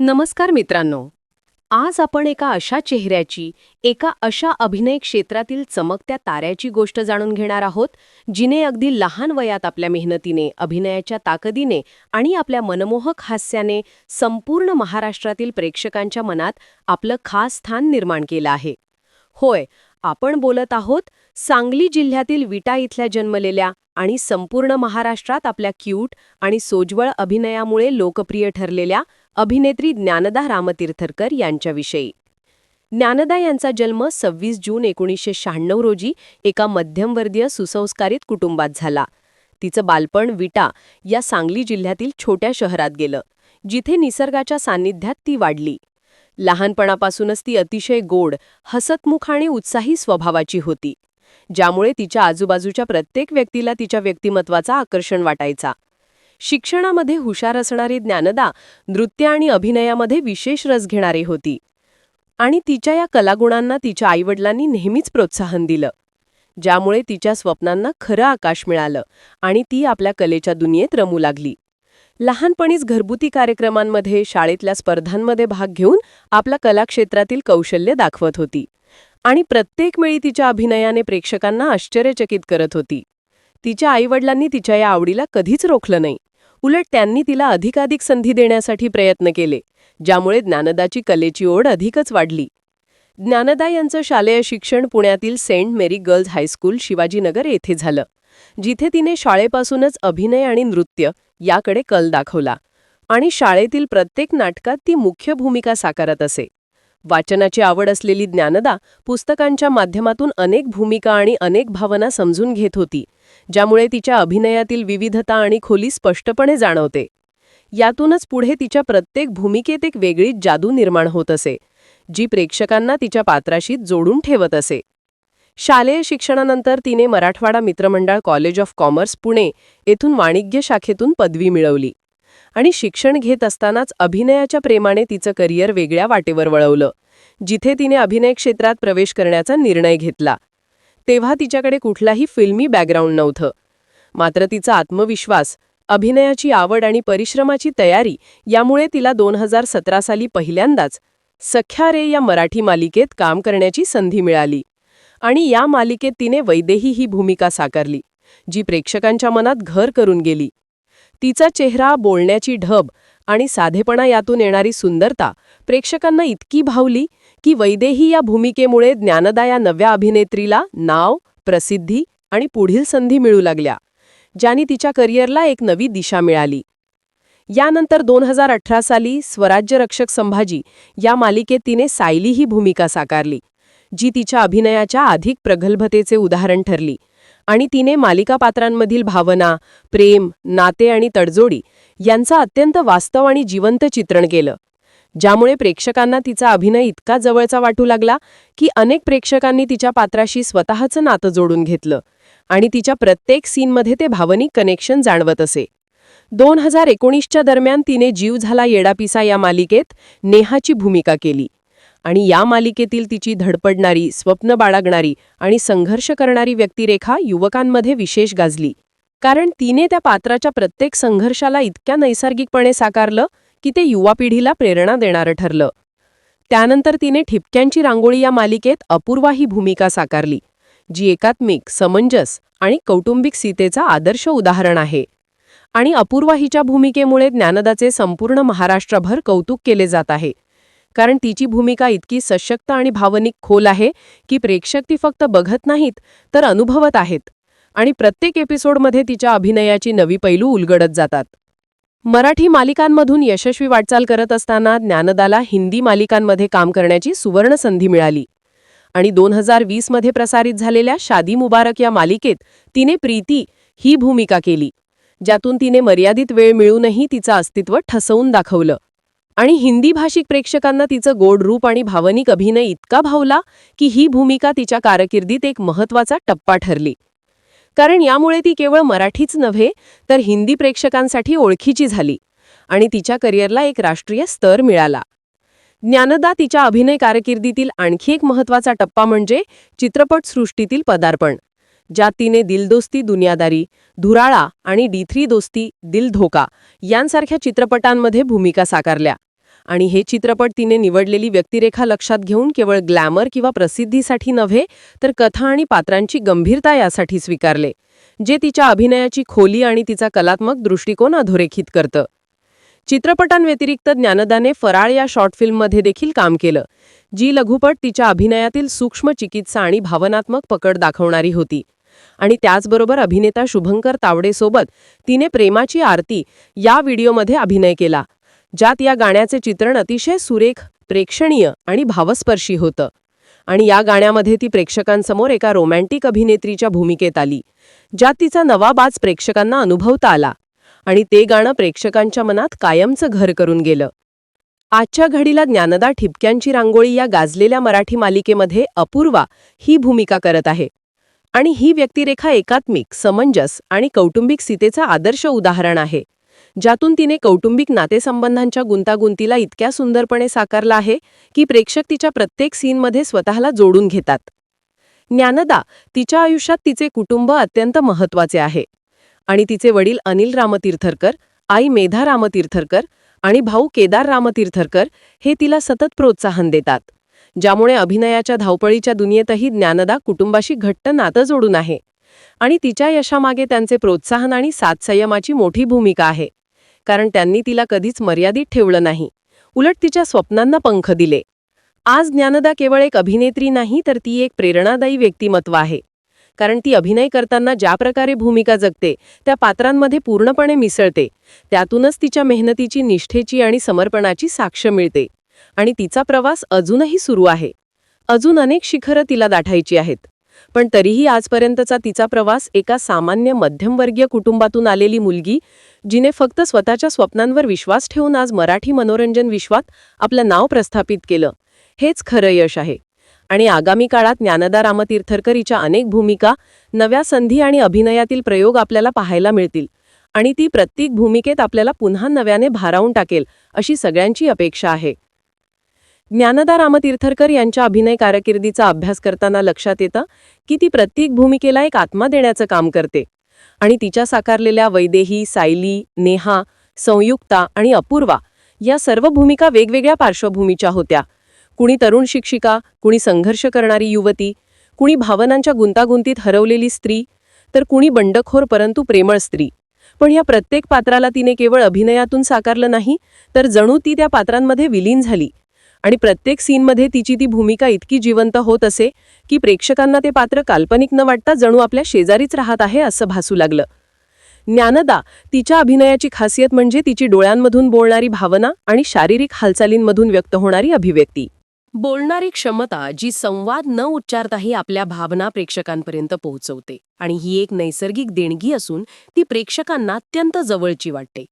नमस्कार मित्रांनो. आज आपण एका अशा चेहऱ्याची एका अशा अभिनय क्षेत्रातील चमकत्या ताऱ्याची गोष्ट जाणून घेणार आहोत जिने अगदी लहान वयात आपल्या मेहनतीने अभिनयाच्या ताकदीने आणि आपल्या मनमोहक हास्याने संपूर्ण महाराष्ट्रातील प्रेक्षकांच्या मनात आपलं खास स्थान निर्माण केलं आहे. होय आपण बोलत आहोत सांगली जिल्ह्यातील विटा इथल्या जन्मलेल्या आणि संपूर्ण महाराष्ट्रात आपल्या क्यूट आणि सोज्वळ अभिनयामुळे लोकप्रिय ठरलेल्या अभिनेत्री ज्ञानदा रामतीर्थरकर यांच्याविषयी. ज्ञानदा यांचा जन्म सव्वीस जून एकोणीसशे शहाण्णव रोजी एका मध्यमवर्गीय सुसंस्कारित कुटुंबात झाला. तिचं बालपण विटा या सांगली जिल्ह्यातील छोट्या शहरात गेलं जिथे निसर्गाच्या सान्निध्यात ती वाढली. लहानपणापासूनच ती अतिशय गोड हसतमुख आणि उत्साही स्वभावाची होती. ज्यामुळे तिच्या आजूबाजूच्या प्रत्येक व्यक्तीला तिच्या व्यक्तिमत्वाचा आकर्षण वाटायचा. शिक्षणामध्ये हुशार असणारी ज्ञानदा नृत्य आणि अभिनयामध्ये विशेष रस घेणारी होती. आणि तिच्या या कलागुणांना तिच्या आईवडिलांनी नेहमीच प्रोत्साहन दिलं. ज्यामुळे तिच्या स्वप्नांना खरं आकाश मिळालं आणि ती आपल्या कलेच्या दुनियेत रमू लागली. लहानपणीच घरगुती कार्यक्रमांमध्ये शाळेतल्या स्पर्धांमध्ये भाग घेऊन आपला कलाक्षेत्रातील कौशल्य दाखवत होती. आणि प्रत्येक वेळी तिच्या अभिनयाने प्रेक्षकांना आश्चर्यचकित करत होती. तिच्या आईवडिलांनी तिच्या या आवडीला कधीच रोखलं नाही. उलट त्यांनी तिला अधिकाधिक संधी देण्यासाठी प्रयत्न केले ज्यामुळे ज्ञानदाची कलेची ओढ अधिकच वाढली. ज्ञानदा यांचं शालेय शिक्षण पुण्यातील saint Mary girls high school Shivajinagar येथे झालं जिथे तिने शाळेपासूनच अभिनय आणि नृत्य याकडे कल दाखवला. आणि शाळेतील प्रत्येक नाटकात ती मुख्य भूमिका साकारत असे. वाचनाची आवड असलेली ज्ञानदा पुस्तकांच्या माध्यमातून अनेक भूमिका आणि अनेक भावना समजून घेत होती ज्यामुळे तिच्या अभिनयातील विविधता आणि खोली स्पष्टपणे जाणवते. यातूनच पुढे तिच्या प्रत्येक भूमिकेत एक वेगळीच जादू निर्माण होत असे जी प्रेक्षकांना तिच्या पात्राशी जोडून ठेवत असे. शालेय शिक्षणानंतर तिने मराठवाडा मित्रमंडळ कॉलेज ऑफ कॉमर्स पुणे येथून वाणिज्य शाखेतून पदवी मिळवली. आणि शिक्षण घेत असतानाच अभिनयाच्या प्रेमाने तिचं करिअर वेगळ्या वाटेवर वळवलं जिथे तिने अभिनय क्षेत्रात प्रवेश करण्याचा निर्णय घेतला. तेव्हा तिच्याकडे कुठलाही फिल्मी बॅकग्राऊंड नव्हतं. मात्र तिचा आत्मविश्वास अभिनयाची आवड आणि परिश्रमाची तयारी यामुळे तिला दोन हजार सतरा साली पहिल्यांदाच सख्या रे या मराठी मालिकेत काम करण्याची संधी मिळाली. आणि या मालिकेत तिने वैदेही ही भूमिका साकारली जी प्रेक्षकांच्या मनात घर करून गेली. तिचा चेहरा बोलण्याची ढब आणि साधेपणा यातून येणारी सुंदरता प्रेक्षकांना इतकी भावली की वैदेही या भूमिकेमुळे ज्ञानदा या नव्या अभिनेत्रीला नाव प्रसिद्धी आणि पुढील संधी मिळू लागल्या ज्याने तिच्या करिअरला एक नवी दिशा मिळाली. यानंतर दोन हजार अठरा साली स्वराज्य रक्षक संभाजी या मालिकेत तिने सायली ही भूमिका साकारली जी तिच्या अभिनयाच्या अधिक प्रगल्भतेचे उदाहरण ठरली आणि तिने मालिका पात्रांमधील भावना प्रेम नाते आणि तडजोडी यांचा अत्यंत वास्तव आणि जिवंत चित्रण केलं. ज्यामुळे प्रेक्षकांना तिचा अभिनय इतका जवळचा वाटू लागला की अनेक प्रेक्षकांनी तिच्या पात्राशी स्वतःचं नातं जोडून घेतलं आणि तिच्या प्रत्येक सीनमध्ये ते भावनिक कनेक्शन जाणवत असे. दोन हजार एकोणीसच्या दरम्यान तिने जीव झाला येडापिसा या मालिकेत नेहाची भूमिका केली. आणि या मालिकेतील तिची धडपडणारी स्वप्न बाळगणारी आणि संघर्ष करणारी व्यक्तिरेखा युवकांमध्ये विशेष गाजली. कारण तिने त्या पात्राच्या प्रत्येक संघर्षाला इतक्या नैसर्गिकपणे साकारलं की ते युवा पिढीला प्रेरणा देणारं ठरलं. त्यानंतर तिने ठिपक्यांची रांगोळी या मालिकेत अपूर्वा ही भूमिका साकारली जी एकात्मिक समंजस आणि कौटुंबिक सीतेचा आदर्श उदाहरण आहे. आणि अपूर्वा हिच्या भूमिकेमुळे ज्ञानदाचे संपूर्ण महाराष्ट्रभर कौतुक केले जात आहे. कारण तिची भूमिका इतकी सशक्त आणि भावनिक खोल आहे की प्रेक्षक ती फक्त बघत नाहीत तर अनुभवत आहेत. आणि प्रत्येक एपिसोडमध्ये तिच्या अभिनयाची नवी पैलू उलगडत जातात. मराठी मालिकांमधून यशस्वी वाटचाल करत असताना ज्ञानदाला हिंदी मालिकांमध्ये काम करण्याची सुवर्ण संधी मिळाली. आणि दोन हजार वीसमध्ये प्रसारित झालेल्या शादी मुबारक या मालिकेत तिने प्रीती ही भूमिका केली ज्यातून तिने मर्यादित वेळ मिळूनही तिचं अस्तित्व ठसवून दाखवलं. आणि हिंदी भाषिक प्रेक्षकांना तिचं गोड रूप आणि भावनिक अभिनय इतका भावला की ही भूमिका तिच्या कारकिर्दीत एक महत्त्वाचा टप्पा ठरली. कारण यामुळे ती केवळ मराठीच नव्हे तर हिंदी प्रेक्षकांसाठी ओळखीची झाली आणि तिच्या करिअरला एक राष्ट्रीय स्तर मिळाला. ज्ञानदा तिच्या अभिनय कारकिर्दीतील आणखी एक महत्त्वाचा टप्पा म्हणजे चित्रपटसृष्टीतील पदार्पण ज्यात तिने दिलदोस्ती दुनियादारी धुराळा आणि डी थ्री दोस्ती दिल धोका यांसारख्या चित्रपटांमध्ये भूमिका साकारल्या. आणि हे चित्रपट तिने निवडलेली व्यक्तिरेखा लक्षात घेऊन केवळ ग्लॅमर किंवा प्रसिद्धीसाठी नव्हे तर कथा आणि पात्रांची गंभीरता यासाठी स्वीकारले जे तिच्या अभिनयाची खोली आणि तिचा कलात्मक दृष्टिकोन अधोरेखित करतं. चित्रपटांव्यतिरिक्त ज्ञानदाने फराळ या शॉर्ट फिल्ममध्ये देखील काम केलं जी लघुपट तिच्या अभिनयातील सूक्ष्म चिकित्सा आणि भावनात्मक पकड दाखवणारी होती. आणि त्याचबरोबर अभिनेता शुभंकर तावडेसोबत तिने प्रेमाची आरती या व्हिडिओमध्ये अभिनय केला ज्यात या गाण्याचे चित्रण अतिशय सुरेख प्रेक्षणीय आणि भावस्पर्शी होतं. आणि या गाण्यामध्ये ती प्रेक्षकांसमोर एका रोमॅन्टिक अभिनेत्रीच्या भूमिकेत आली ज्यात तिचा नवा बाज प्रेक्षकांना अनुभवता आला आणि ते गाणं प्रेक्षकांच्या मनात कायमचं घर करून गेलं. आजच्या घडीला ज्ञानदा ठिपक्यांची रांगोळी या गाजलेल्या मराठी मालिकेमध्ये अपूर्वा ही भूमिका करत आहे. आणि ही व्यक्तिरेखा एकात्मिक समंजस आणि कौटुंबिक सीतेचं आदर्श उदाहरण आहे. ज्यातून तिने कौटुंबिक नातेसंबंधांच्या गुंतागुंतीला इतक्या सुंदरपणे साकारला आहे की प्रेक्षक तिच्या प्रत्येक सीनमध्ये स्वतःला जोडून घेतात. ज्ञानदा तिच्या आयुष्यात तिचे कुटुंब अत्यंत महत्त्वाचे आहे. आणि तिचे वडील अनिल रामतीर्थरकर आई मेधा रामतीर्थरकर आणि भाऊ केदार रामतीर्थरकर हे तिला सतत प्रोत्साहन देतात. ज्यामुळे अभिनयाच्या धावपळीच्या दुनियेतही ज्ञानदा कुटुंबाशी घट्ट नातं जोडून आहे. आणि तिच्या यशामागे त्यांचे प्रोत्साहन आणि साथसंयमाची मोठी भूमिका आहे. कारण त्यांनी तिला कधीच मर्यादित ठेवलं नाही. उलट तिच्या स्वप्नांना पंख दिले. आज ज्ञानदा केवळ एक अभिनेत्री नाही तर ती एक प्रेरणादायी व्यक्तिमत्व आहे. कारण ती अभिनय करताना ज्या प्रकारे भूमिका जगते त्या पात्रांमध्ये पूर्णपणे मिसळते. त्यातूनच तिच्या मेहनतीची निष्ठेची आणि समर्पणाची साक्ष मिळते. आणि तिचा प्रवास अजूनही सुरू आहे. अजून अनेक शिखरं तिला दाठायची आहेत. पण तरीही आजपर्यंतचा तिचा प्रवास एका सामान्य मध्यमवर्गीय कुटुंबातून आलेली मुलगी जिने फक्त स्वतःच्या स्वप्नांवर विश्वास ठेवून आज मराठी मनोरंजन विश्वात आपलं नाव प्रस्थापित केलं हेच खरं यश आहे. आणि आगामी काळात ज्ञानदा रामतीर्थरकरीच्या अनेक भूमिका नव्या संधी आणि अभिनयातील प्रयोग आपल्याला पाहायला मिळतील आणि ती प्रत्येक भूमिकेत आपल्याला पुन्हा नव्याने भारावून टाकेल अशी सगळ्यांची अपेक्षा आहे. ज्ञानदा रामतीर्थरकर यांच्या अभिनय कारकिर्दीचा अभ्यास करताना लक्षात येतं की ती प्रत्येक भूमिकेला एक आत्मा देण्याचं काम करते. आणि तिच्या साकारलेल्या वैदेही सायली नेहा संयुक्ता आणि अपूर्वा या सर्व भूमिका वेगवेगळ्या पार्श्वभूमीच्या होत्या. कुणी तरुण शिक्षिका कुणी संघर्ष करणारी युवती कुणी भावनांच्या गुंतागुंतीत हरवलेली स्त्री तर कुणी बंडखोर परंतु प्रेमळ स्त्री. पण या प्रत्येक पात्राला तिने केवळ अभिनयातून साकारलं नाही तर जणू ती त्या पात्रांमध्ये विलीन झाली. आणि प्रत्येक सीनमध्ये तिची ती भूमिका इतकी जिवंत होत असे की प्रेक्षकांना ते पात्र काल्पनिक न वाटता जणू आपल्या शेजारीच राहत आहे असं भासू लागलं. ज्ञानदा तिच्या अभिनयाची खासियत म्हणजे तिची डोळ्यांमधून बोलणारी भावना आणि शारीरिक हालचालींमधून व्यक्त होणारी अभिव्यक्ती. बोलणारी क्षमता जी संवाद न उच्चारताही आपल्या भावना प्रेक्षकांपर्यंत पोहोचवते आणि ही एक नैसर्गिक देणगी असून ती प्रेक्षकांना अत्यंत जवळची वाटते.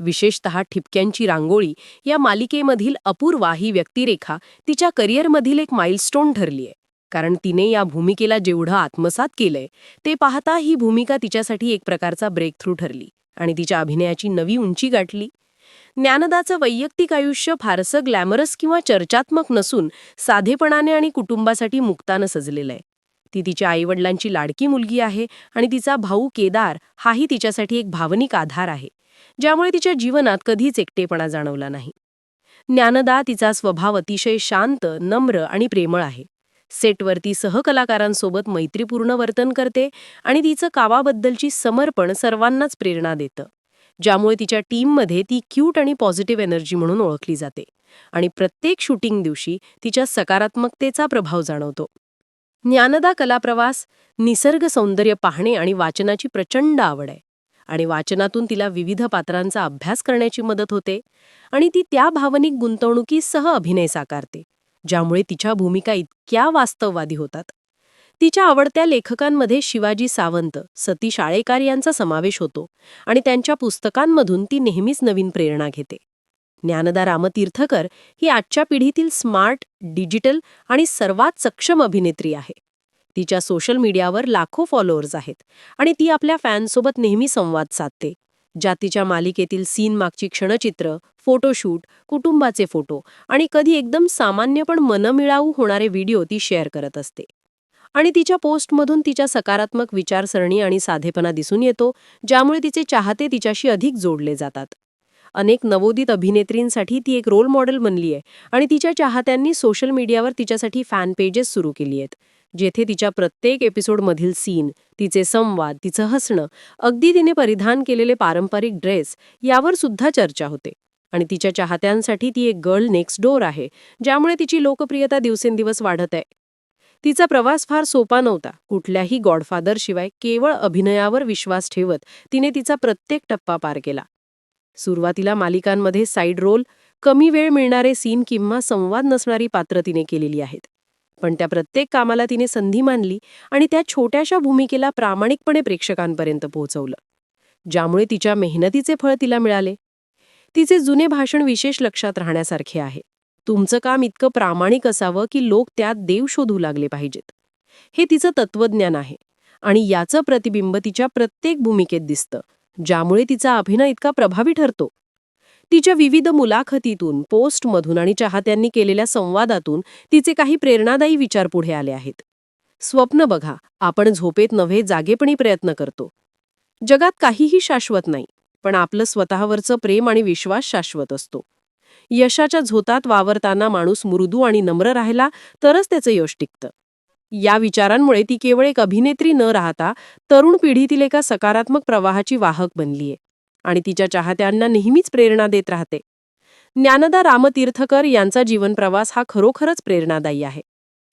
विशेषतः ठिपक्यांची रांगोळी या मालिकेमधील अपूर्वा ही व्यक्तिरेखा तिच्या करिअरमधील एक माइलस्टोन ठरलीय. कारण तिने या भूमिकेला जेवढं आत्मसात केलंय ते पाहता ही भूमिका तिच्यासाठी एक प्रकारचा ब्रेक थ्रू ठरली आणि तिच्या अभिनयाची नवी उंची गाठली. ज्ञानदाचं वैयक्तिक आयुष्य फारसं ग्लॅमरस किंवा चर्चात्मक नसून साधेपणाने आणि कुटुंबासाठी मुक्तानं सजलेलं आहे ती तिच्या आईवडिलांची लाडकी मुलगी आहे आणि तिचा भाऊ केदार हाही तिच्यासाठी एक भावनिक आधार आहे. ज्यामुळे तिच्या जीवनात कधीच एकटेपणा जाणवला नाही. ज्ञानदा तिचा स्वभाव अतिशय शांत नम्र आणि प्रेमळ आहे. सेटवरती सहकलाकारांसोबत मैत्रीपूर्ण वर्तन करते आणि तिचं कावाबद्दलची समर्पण सर्वांनाच प्रेरणा देतं. ज्यामुळे तिच्या टीममध्ये ती क्यूट आणि पॉझिटिव्ह एनर्जी म्हणून ओळखली जाते आणि प्रत्येक शूटिंग दिवशी तिच्या सकारात्मकतेचा प्रभाव जाणवतो. ज्ञानदा कलाप्रवास निसर्ग सौंदर्य पाहणे आणि वाचनाची प्रचंड आवड आहे. आणि वाचनातून तिला विविध पात्रांचा अभ्यास करण्याची मदत होते आणि ती त्या भावनिक गुंतवणुकीसह अभिनय साकारते ज्यामुळे तिच्या भूमिका इतक्या वास्तववादी होतात. तिच्या आवडत्या लेखकांमध्ये शिवाजी सावंत सतीश शाळेकार यांचा समावेश होतो आणि त्यांच्या पुस्तकांमधून ती नेहमीच नवीन प्रेरणा घेते. ज्ञानदा रामतीर्थकर ही आजच्या पिढीतील स्मार्ट डिजिटल आणि सर्वात सक्षम अभिनेत्री आहे. तिच्या सोशल मीडियावर लाखो फॉलोअर्स आहेत आणि ती आपल्या फॅन्ससोबत नेहमी संवाद साधते. ज्या तिच्या मालिकेतील सीन मागची क्षणचित्र फोटोशूट कुटुंबाचे फोटो आणि कधी एकदम सामान्य पण मनमिळावू होणारे व्हिडिओ ती शेअर करत असते. आणि तिच्या पोस्टमधून तिच्या सकारात्मक विचारसरणी आणि साधेपणा दिसून येतो ज्यामुळे तिचे चाहते तिच्याशी अधिक जोडले जातात. अनेक नवोदित अभिनेत्रींसाठी ती एक रोल मॉडेल बनली आहे आणि तिच्या चाहत्यांनी सोशल मीडियावर तिच्यासाठी फॅन पेजेस सुरू केली आहेत जेथे तिच्या प्रत्येक एपिसोडमधील सीन तिचे संवाद तिचं हसणं अगदी तिने परिधान केलेले पारंपरिक ड्रेस यावर सुद्धा चर्चा होते. आणि तिच्या चाहत्यांसाठी ती एक गर्ल नेक्स्ट डोअर आहे ज्यामुळे तिची लोकप्रियता दिवसेंदिवस वाढत आहे. तिचा प्रवास फार सोपा नव्हता. कुठल्याही गॉडफादर शिवाय केवळ अभिनयावर विश्वास ठेवत तिने तिचा प्रत्येक टप्पा पार केला. सुरुवातीला मालिकांमध्ये साईड रोल कमी वेळ मिळणारे सीन किंवा संवाद नसणारी पात्र तिने केलेली आहेत. पण त्या प्रत्येक कामाला तिने संधी मानली आणि त्या छोट्याशा भूमिकेला प्रामाणिकपणे प्रेक्षकांपर्यंत पोहोचवलं ज्यामुळे तिच्या मेहनतीचे फळ तिला मिळाले. तिचे जुने भाषण विशेष लक्षात राहण्यासारखे आहे. तुमचं काम इतकं प्रामाणिक असावं की लोक त्यात देव शोधू लागले पाहिजेत. हे तिचं तत्वज्ञान आहे आणि याचं प्रतिबिंब तिच्या प्रत्येक भूमिकेत दिसतं ज्यामुळे तिचा अभिनय इतका प्रभावी ठरतो. तिच्या विविध मुलाखतीतून पोस्टमधून आणि चाहत्यांनी केलेल्या संवादातून तिचे काही प्रेरणादायी विचार पुढे आले आहेत. स्वप्न बघा आपण झोपेत नव्हे जागेपणी प्रयत्न करतो. जगात काहीही शाश्वत नाही पण आपलं स्वतःवरचं प्रेम आणि विश्वास शाश्वत असतो. यशाच्या झोतात वावरताना माणूस मृदू आणि नम्र राहिला तरच त्याचं यश टिकतं. या विचारांमुळे ती केवळ एक अभिनेत्री न राहता तरुण पिढीतील एका सकारात्मक प्रवाहाची वाहक बनलीये. आणि तिच्या चाहत्यांना नेहमीच प्रेरणा देत राहते. ज्ञानदा रामतीर्थकर यांचा जीवनप्रवास हा खरोखरच प्रेरणादायी आहे.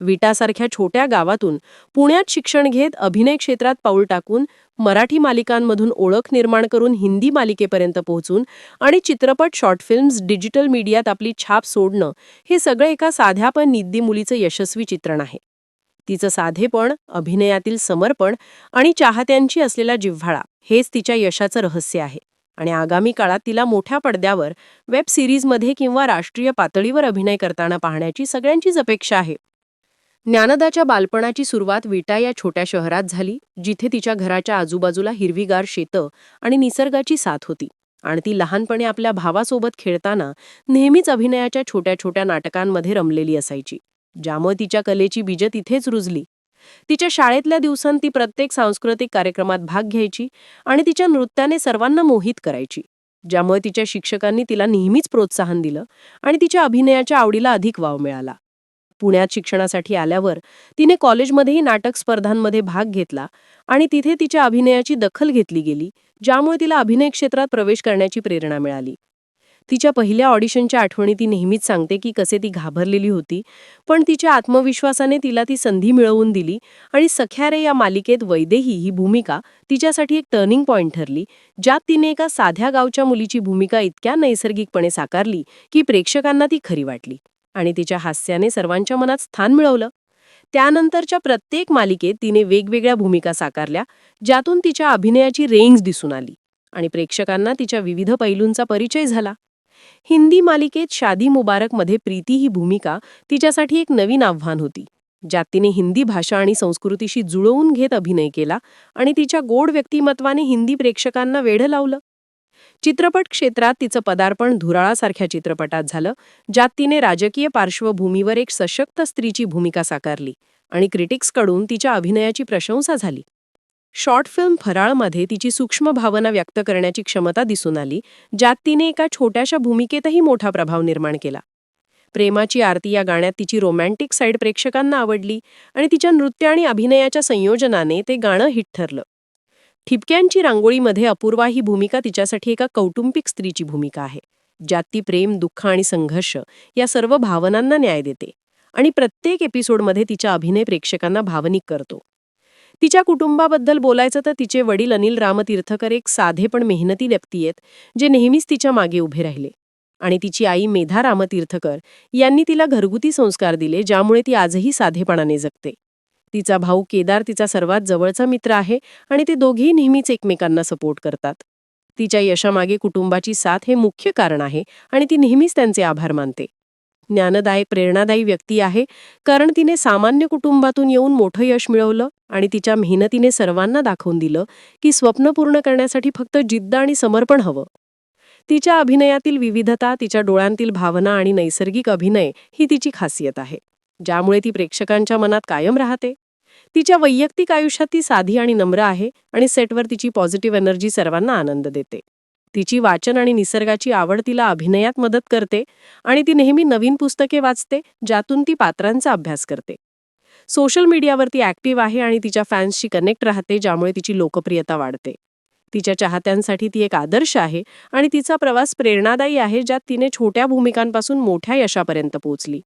विटासारख्या छोट्या गावातून पुण्यात शिक्षण घेत अभिनय क्षेत्रात पाऊल टाकून मराठी मालिकांमधून ओळख निर्माण करून हिंदी मालिकेपर्यंत पोहोचून आणि चित्रपट शॉर्ट फिल्म्स डिजिटल मीडियात आपली छाप सोडणं हे सगळं एका साध्या पण निद्दी मुलीचं यशस्वी चित्रण आहे. तिचं साधेपण अभिनयातील समर्पण आणि चाहत्यांची असलेला जिव्हाळा हेच तिच्या यशाचं रहस्य आहे. आणि आगामी काळात तिला मोठ्या पडद्यावर वेब सिरीजमध्ये किंवा राष्ट्रीय पातळीवर अभिनय करताना पाहण्याची सगळ्यांचीच अपेक्षा आहे. ज्ञानदाच्या बालपणाची सुरुवात विटा या छोट्या शहरात झाली जिथे तिच्या घराच्या आजूबाजूला हिरवीगार शेतं आणि निसर्गाची साथ होती. आणि ती लहानपणी आपल्या भावासोबत खेळताना नेहमीच अभिनयाच्या छोट्या छोट्या नाटकांमध्ये रमलेली असायची ज्यामुळे तिच्या कलेची बीजं तिथेच रुजली. तिच्या शाळेतल्या दिवसांत ती प्रत्येक सांस्कृतिक कार्यक्रमात भाग घ्यायची आणि तिच्या नृत्याने सर्वांना मोहित करायची ज्यामुळे तिच्या शिक्षकांनी तिला नेहमीच प्रोत्साहन दिलं आणि तिच्या अभिनयाच्या आवडीला अधिक वाव मिळाला. पुण्यात शिक्षणासाठी आल्यावर तिने कॉलेजमध्येही नाटक स्पर्धांमध्ये भाग घेतला आणि तिथे तिच्या अभिनयाची दखल घेतली गेली ज्यामुळे तिला अभिनय क्षेत्रात प्रवेश करण्याची प्रेरणा मिळाली. तिच्या पहिल्या ऑडिशनच्या आठवणी ती नेहमीच सांगते की कसे ती घाबरलेली होती. पण तिच्या आत्मविश्वासाने तिला ती संधी मिळवून दिली आणि सख्यारे या मालिकेत वैदेही ही भूमिका तिच्यासाठी एक टर्निंग पॉइंट ठरली ज्यात तिने एका साध्या गावच्या मुलीची भूमिका इतक्या नैसर्गिकपणे साकारली की प्रेक्षकांना ती खरी वाटली आणि तिच्या हास्याने सर्वांच्या मनात स्थान मिळवलं. त्यानंतरच्या प्रत्येक मालिकेत तिने वेगवेगळ्या भूमिका साकारल्या ज्यातून तिच्या अभिनयाची रेंज दिसून आली आणि प्रेक्षकांना तिच्या विविध पैलूंचा परिचय झाला. हिंदी मालिकेत शादी मुबारकमध्ये प्रीती ही भूमिका तिच्यासाठी एक नवीन आव्हान होती ज्यात तिने हिंदी भाषा आणि संस्कृतीशी जुळवून घेत अभिनय केला आणि तिच्या गोड व्यक्तिमत्वाने हिंदी प्रेक्षकांना वेढं लावलं. चित्रपट क्षेत्रात तिचं पदार्पण धुराळासारख्या चित्रपटात झालं ज्यात तिने राजकीय पार्श्वभूमीवर एक सशक्त स्त्रीची भूमिका साकारली आणि क्रिटिक्सकडून तिच्या अभिनयाची प्रशंसा झाली. शॉर्ट फिल्म फराळमध्ये तिची सूक्ष्म भावना व्यक्त करण्याची क्षमता दिसून आली ज्यात तिने एका छोट्याशा भूमिकेतही मोठा प्रभाव निर्माण केला. प्रेमाची आरती या गाण्यात तिची रोमॅन्टिक साईड प्रेक्षकांना आवडली आणि तिच्या नृत्य आणि अभिनयाच्या संयोजनाने ते गाणं हिट ठरलं. ठिपक्यांची रांगोळीमध्ये अपूर्वा ही भूमिका तिच्यासाठी एका कौटुंबिक स्त्रीची भूमिका आहे ज्यात ती प्रेम दुःख आणि संघर्ष या सर्व भावनांना न्याय देते आणि प्रत्येक एपिसोडमध्ये तिचा अभिनय प्रेक्षकांना भावनिक करतो. तिच्या कुटुंबाबद्दल बोलायचं तर तिचे वडील अनिल रामतीर्थकर एक साधे पण मेहनती व्यक्ती आहेत जे नेहमीच तिच्यामागे उभे राहिले. आणि तिची आई मेधा रामतीर्थकर यांनी तिला घरगुती संस्कार दिले ज्यामुळे ती आजही साधेपणाने जगते. तिचा भाऊ केदार तिचा सर्वात जवळचा मित्र आहे आणि ते दोघेही नेहमीच एकमेकांना सपोर्ट करतात. तिच्या यशामागे कुटुंबाची साथ हे मुख्य कारण आहे आणि ती नेहमीच त्यांचे आभार मानते. ज्ञानदायक प्रेरणादायी व्यक्ती आहे कारण तिने सामान्य कुटुंबातून येऊन मोठं यश मिळवलं आणि तिच्या मेहनतीने सर्वांना दाखवून दिलं की स्वप्न पूर्ण करण्यासाठी फक्त जिद्द आणि समर्पण हवं. तिच्या अभिनयातील विविधता तिच्या डोळ्यांतील भावना आणि नैसर्गिक अभिनय ही तिची खासियत आहे ज्यामुळे ती प्रेक्षकांच्या मनात कायम राहते. तिच्या वैयक्तिक आयुष्यात ती साधी आणि नम्र आहे आणि सेटवर तिची पॉझिटिव्ह एनर्जी सर्वांना आनंद देते. तिची वाचन आणि निसर्गाची आवड तिला अभिनयात मदत करते आणि ती नेहमी नवीन पुस्तके वाचते ज्यातून ती पात्रांचा अभ्यास करते. सोशल मीडियावरती ॲक्टिव्ह आहे आणि तिच्या फॅन्सशी कनेक्ट राहते ज्यामुळे तिची लोकप्रियता वाढते. तिच्या चाहत्यांसाठी ती एक आदर्श आहे आणि तिचा प्रवास प्रेरणादायी आहे ज्यात तिने छोट्या भूमिकांपासून मोठ्या यशापर्यंत पोहोचली.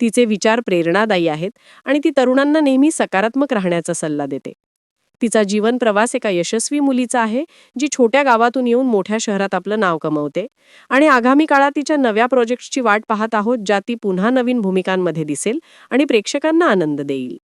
तिचे विचार प्रेरणादायी आहेत आणि ती तरुणांना नेहमी सकारात्मक राहण्याचा सल्ला देते. तिचा जीवन प्रवास एका यशस्वी मुलीचा आहे जी छोट्या गावातून येऊन मोठ्या शहरात आपलं नाव कमवते. आणि आगामी काळात तिच्या नव्या प्रोजेक्ट्सची वाट पाहत आहोत ज्या ती पुन्हा नवीन भूमिकांमध्ये दिसेल आणि प्रेक्षकांना आनंद देईल.